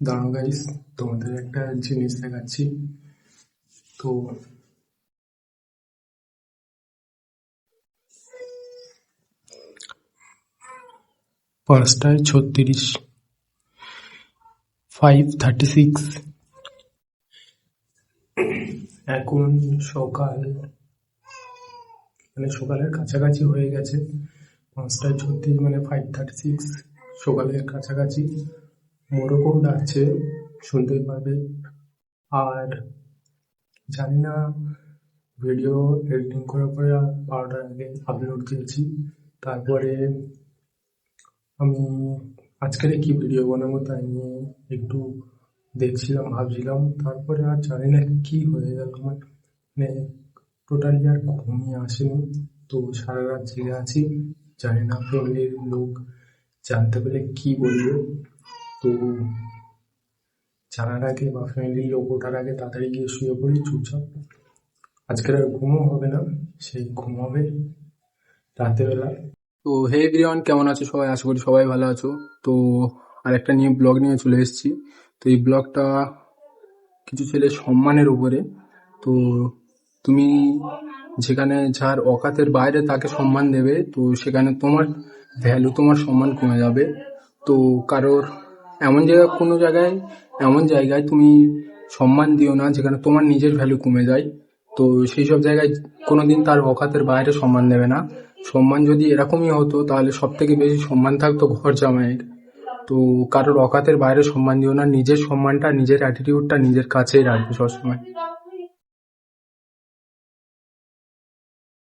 দাঁড়াও গাইস তোমাদের একটা জিনিস দেখাচ্ছি। তো পাঁচটায় ছত্রিশ ফাইভ থার্টি সিক্স এখন সকাল মানে সকালের কাছাকাছি হয়ে গেছে। পাঁচটায় ছত্রিশ মানে ফাইভ থার্টি সিক্স সকালের কাছাকাছি। মোরগও ডাকছে শুনতেই পাবে আর জানি না ভিডিও এডিটিং করার পরে বারোটার আগে আপলোড দিয়েছি। তারপরে আমি আজকের কি ভিডিও বানাবো তাই নিয়ে একটু দেখছিলাম, ভাবছিলাম। তারপরে আর জানি না কি হয়ে গেল আমার। মানে টোটালি আর ঘুমিয়ে আসেনি। তো সারা রাত জেগে আছি। জানি না ফ্যামিলির লোক জানতে পেরে কি বলবে। তো জানার আগে বা ফ্যামিলির লোক ওঠার আগে তাড়াতাড়ি গিয়ে শুয়ে পড়ি, চুপচাপ। আজকের আর ঘুমও হবে না, সেই ঘুম হবে রাতেরবেলা। তো হে এভরিওয়ান কেমন আছো সবাই? আশা করি সবাই ভালো আছো। তো আরেকটা নিয়ে ব্লগ নিয়ে চলে এসেছি। তো এই ব্লগটা কিছু ছেলে সম্মানের উপরে। তো তুমি যেখানে যার অকাতের বাইরে তাকে সম্মান দেবে, তো সেখানে তোমার ভ্যালু তোমার সম্মান কমে যাবে। তো কারোর এমন জায়গায় কোনো জায়গায় এমন জায়গায় তুমি সম্মান দিও না যেখানে তোমার নিজের ভ্যালু কমে যায়। তো সেই সব জায়গায় কোনো দিন তার অকাতের বাইরে সম্মান দেবে না। সম্মান যদি এরকমই হতো, তাহলে সব থেকে বেশি সম্মান থাকতো ঘর জামাইয়ের। তো কারোর অকাতের বাইরে সম্মান দিও না, নিজের সম্মানটা, নিজের অ্যাটিটিউডটা নিজের কাছেই রাখবে সবসময়।